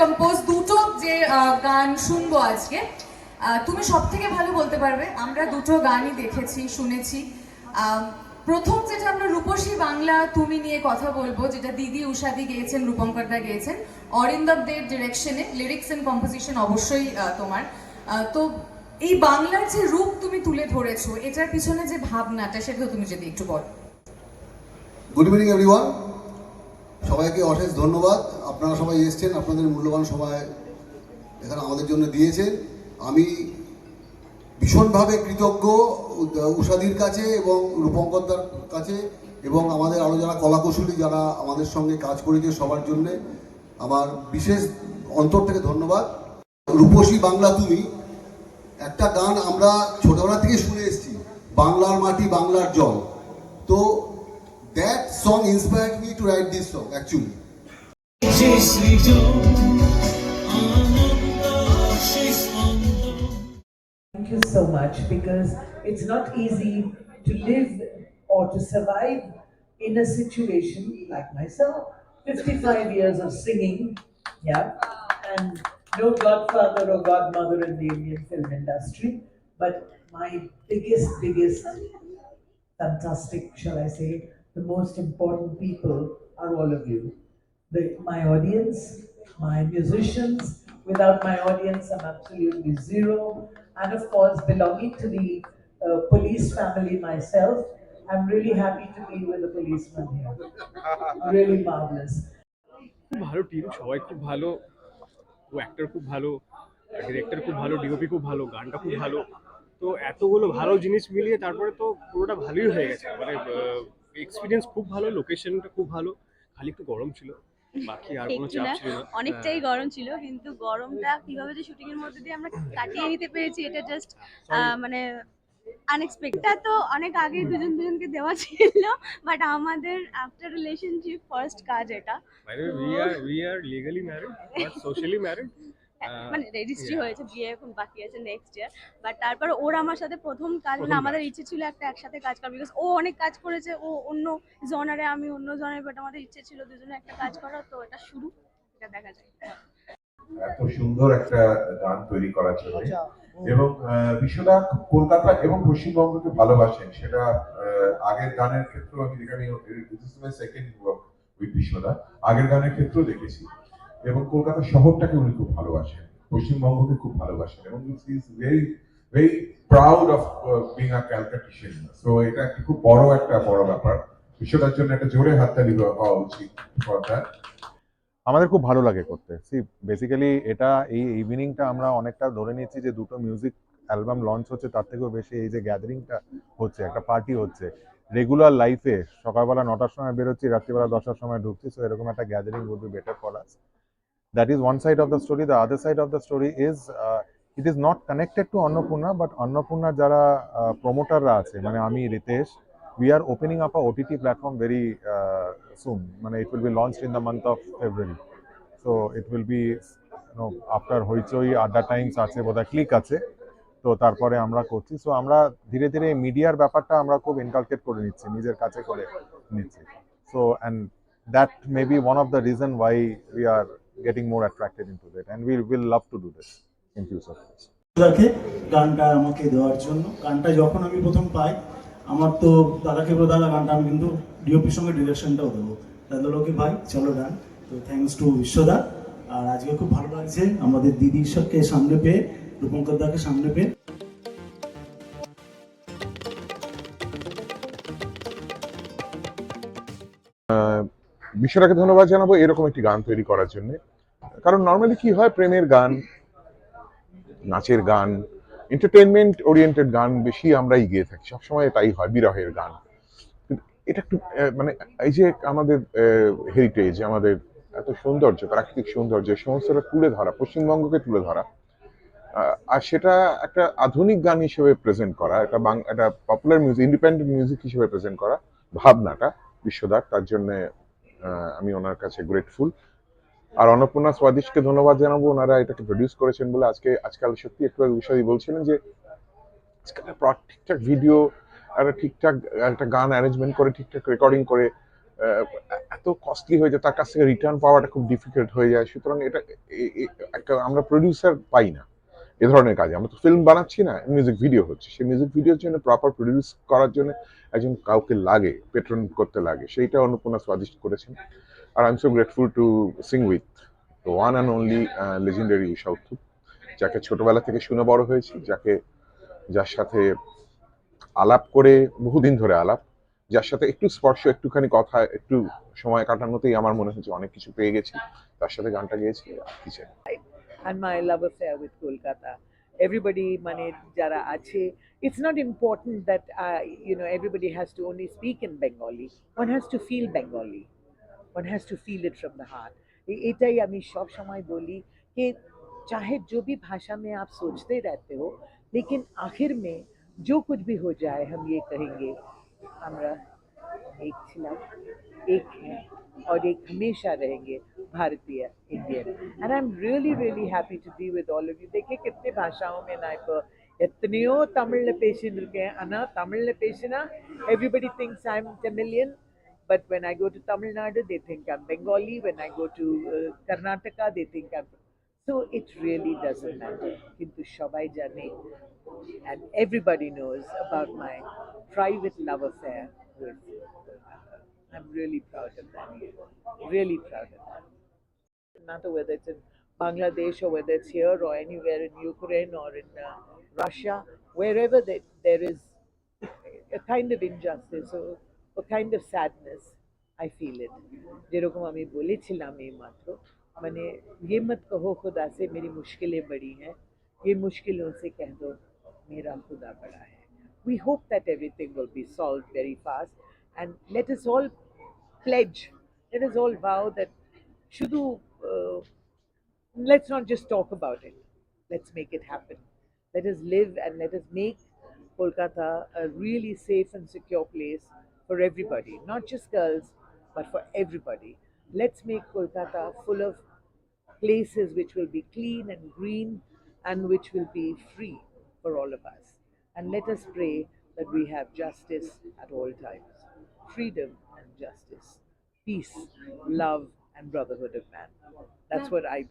Compose দুটো যে গান শুনব আজকে। তুমি সব থেকে ভালো বলতে পারবে, আমরা দুটো গানই দেখেছি, শুনেছি। প্রথম যেটা আমরা রূপসী বাংলা তুমি নিয়ে কথা বলব, যেটা দিদি উষাদি গেয়েছেন রূপঙ্করদা গেয়েছেন অরিন্দব দের ডিরেকশনে লিরিক্স এন্ড কম্পোজিশন অবশ্যই তোমার। তো এই বাংলার যে রূপ তুমি তুলে ধরেছো, এটার পিছনে যে ভাবনাটা সেটা তুমি যদি একটু বল। গুড ইভিনিং এভরিওয়ান সবাইকে অশেষ ধন্যবাদ। আপনারা সবাই এসছেন, আপনাদের মূল্যবান সময় এখানে আমাদের জন্য দিয়েছেন। আমি ভীষণভাবে কৃতজ্ঞ উষাদির কাছে এবং রূপঙ্করদার কাছে এবং আমাদের আরও যারা কলাকুশলী যারা আমাদের সঙ্গে কাজ করেছে সবার জন্যে আমার বিশেষ অন্তর থেকে ধন্যবাদ। রূপসী বাংলা তুমি, একটা গান আমরা ছোটবেলা থেকে শুনে এসেছি, বাংলার মাটি বাংলার জল। তো That song inspired me to write this song actually. Thank you so much because it's not easy to live or to survive in a situation like myself. 55 years of singing, yeah, and no godfather or godmother in the Indian film industry, but my biggest, biggest fantastic, shall I say, the most important people are all of you. The, my audience, my musicians. Without my audience, I'm absolutely zero. And of course, belonging to the uh, police family myself, I'm really happy to be with a policeman here. Really marvelous. খুব ভালো team সবাই খুব ভালো ও actor খুব ভালো director খুব ভালো DOP খুব ভালো গানটা খুব ভালো তো এতগুলো ভালো জিনিস মিলিয়ে তারপরে তো পুরোটা ভালোই হয়ে গেছে মানে এক্সপিরিয়েন্স খুব ভালো লোকেশনটা খুব ভালো। খালি একটু গরম ছিল বাকি আর কোনো চাপ ছিল না। অনেকটাই হ্যাঁ। গরম ছিল কিন্তু গরমটা কীভাবে যে শুটিং এর মধ্যে দিয়ে আমরা কাটিয়ে নিতে পেরেছি এটা জাস্ট মানে আনএক্সপেক্টেড তো অনেক আগে দুজন দুজনকে দেওয়া ছিল বাট আমাদের আফটার রিলেশনশিপ ফার্স্ট কাজ এটা। বাইরে we are we are legally married but socially married মানে রেজিস্ট্রি হয়েছে বিয়ে এখন বাকি আছে নেক্সট ইয়ার বাট তারপর ওর আমার সাথে প্রথম কাজ মানে আমাদের ইচ্ছে ছিল একটা একসাথে কাজ করা বিকজ ও অনেক কাজ করেছে ও অন্য জনারে আমি অন্য জনারে বাট আমাদের ইচ্ছে ছিল দুজনে একটা কাজ করার তো এটা শুরু এটা দেখা যায় এত সুন্দর একটা গান তৈরি করার জন্য। এবং বিশ্বদা কলকাতা এবং পশ্চিমবঙ্গকে ভালোবাসেন সেটা আগের গানের ক্ষেত্রেও আমি যেখানে সেকেন্ড ওয়ার্ক উইথ বিশ্বদা আগের গানের ক্ষেত্রেও দেখেছি। এবং কলকাতা শহরটাকে উনি খুব ভালোবাসেন, পশ্চিমবঙ্গকে খুব ভালোবাসেন এবং very proud of being a Calcuttian so এটা একটা খুব বড় একটা বড় ব্যাপার। বিশ্বদার জন্য একটা জোরে হাততালি হওয়া উচিত আমাদের খুব ভালো লাগে করতে। সি বেসিক্যালি এটা এই ইভিনিংটা আমরা অনেকটা ধরে নিয়েছি যে দুটো মিউজিক অ্যালবাম লঞ্চ হচ্ছে, তার থেকেও বেশি এই যে গ্যাদারিংটা হচ্ছে, একটা পার্টি হচ্ছে। রেগুলার লাইফে সকালবেলা নটার সময় বেরোচ্ছি, রাত্রিবেলা দশটার সময় ঢুকছি সো এরকম একটা gathering would be better for us that is one side of the story the other side of the story is it is not connected to Annapurna but অন্নপূর্ণার যারা প্রমোটাররা আছে মানে আমি Ritesh we are opening up a OTT platform very uh, soon. মানে it will be launched in the month of February. So it will be you know, after হইচই আড্ডা Times আছে বোধহয় ক্লিক আছে তো তারপরে আমরা করছি সো আমরা ধীরে ধীরে মিডিয়ার ব্যাপারটা আমরা খুব ইনকালকেট করে নিচ্ছি নিজের কাছে করে নিচ্ছি so and that may be one of the reason why we are more attracted in to that and we will love to do this in future দাদাকে গানটা আমাকে দেওয়ার জন্য। গানটা যখন আমি প্রথম পাই, আমার তো দাদাকে বলে, দাদা, গানটা আমি কিন্তু ডিওপির সঙ্গে ডিরেকশনটাও দেবো। দাদা লোকে ভাই, চলো গান। তো থ্যাঙ্কস টু বিশ্বদা। আর আজকে খুব ভালো লাগছে আমাদের দিদির সবকে সামনে পেয়ে, রূপঙ্কর দাকে সামনে পেয়ে। বিশ্বটাকে ধন্যবাদ জানাব, এরকম একটি গান তৈরি করার জন্য। কারণ নর্মালি কি হয়, প্রেমের গান, নাচের গান এন্টারটেনমেন্ট ওরিয়েন্টেড গান বেশি আমরাই গিয়ে থাকি, সবসময় তাই হয়, বিরহের গান। এটা একটু মানে এই যে আমাদের হেরিটেজ আমাদের এত সৌন্দর্য, প্রাকৃতিক সৌন্দর্য সমস্তটা তুলে ধরা, পশ্চিমবঙ্গকে তুলে ধরা আর সেটা একটা আধুনিক গান হিসেবে প্রেজেন্ট করা, একটা একটা পপুলার মিউজিক ইন্ডিপেন্ডেন্ট মিউজিক হিসেবে প্রেজেন্ট করা, ভাবনাটা, বিশ্বদার, তার জন্য আমি ওনার কাছে গ্রেটফুল আর অন্নপূর্ণা স্বাদিশকে ধন্যবাদ জানাব, ওনারা এটাকে প্রডিউস করেছেন বলে আজকে, আজকাল সত্যি একটু বিষয় বলছিলেন যে আজকাল ঠিকঠাক ভিডিও আর ঠিকঠাক একটা গান অ্যারেঞ্জমেন্ট করে, ঠিকঠাক রেকর্ডিং করে এত কস্টলি হয়ে যায়, তার কাছ থেকে রিটার্ন পাওয়াটা খুব ডিফিকাল্ট হয়ে যায়। সুতরাং এটা একটা আমরা প্রডিউসার পাই না। এ ধরনের কাজে। আমরা তো ফিল্ম বানাচ্ছি না মিউজিক ভিডিও হচ্ছে। সেই মিউজিক ভিডিওর জন্য প্রপার প্রডিউস করার জন্য একজন কাউকে লাগে পেট্রন করতে লাগে। সেইটা অনুপূর্ণা স্বাদিষ্ট করেছেন। আর I am so grateful to sing with one and only legendary south যাকে ছোটবেলা থেকে শুনে বড় হয়েছি, যাকে, যার সাথে আলাপ করে, বহুদিন ধরে আলাপ, যার সাথে একটু স্পর্শ, একটুখানি কথা, একটু সময় কাটানোতেই আমার মনে হচ্ছে অনেক কিছু পেয়ে গেছি। তার সাথে গানটা গেয়েছি, আর কি চাই। and my love affair with Kolkata. Everybody, mane jara ache. It's not important that uh, you know everybody has to only speak in Bengali. One has to feel Bengali. One has to feel it from the heart. ए- एटाई আমি সব সময় বলি कि चाहे जो भी भाषा में आप सोचते रहते हो लेकिन आखिर में जो कुछ भी हो जाए हम ये कहेंगे हमरा एक छिला एक हैं और एक हमेशा रहेंगे भारतीय Indian and I am really really happy to be with all of you देखिए कितने भाषाओं में ना इफ़ इतनी तमिल पेशन रुके हैं अना Tamil पेशना everybody thinks I am Tamilian but when I go to Tamil Nadu they think I am Bengali when I go to Karnataka they think I am so it really doesn't किंतु सबाई जाने and everybody knows about my private love affair I'm really proud of that. Really proud of that. No matter whether it's in Bangladesh or whether it's here or anywhere in Ukraine or in uh, Russia, wherever there, there is a kind of injustice or a kind of sadness, I feel it. যেরকম আমি বলেছিলাম এই মাত্র মানে ये मत कहो खुदा से मेरी मुश्किलें बड़ी हैं ये मुश्किलों से कह दो मेरा खुदा बड़ा है we hope that everything will be solved very fast and let us all pledge let us all vow that শুধু uh, let's not just talk about it. Let's make it happen. Let us live and let us make kolkata a really safe and secure place for everybody not just girls but for everybody. Let's make kolkata full of places which will be clean and green and which will be free for all of us. And let us pray that we have justice at all times, freedom and justice, peace, love, and brotherhood of man. That's what I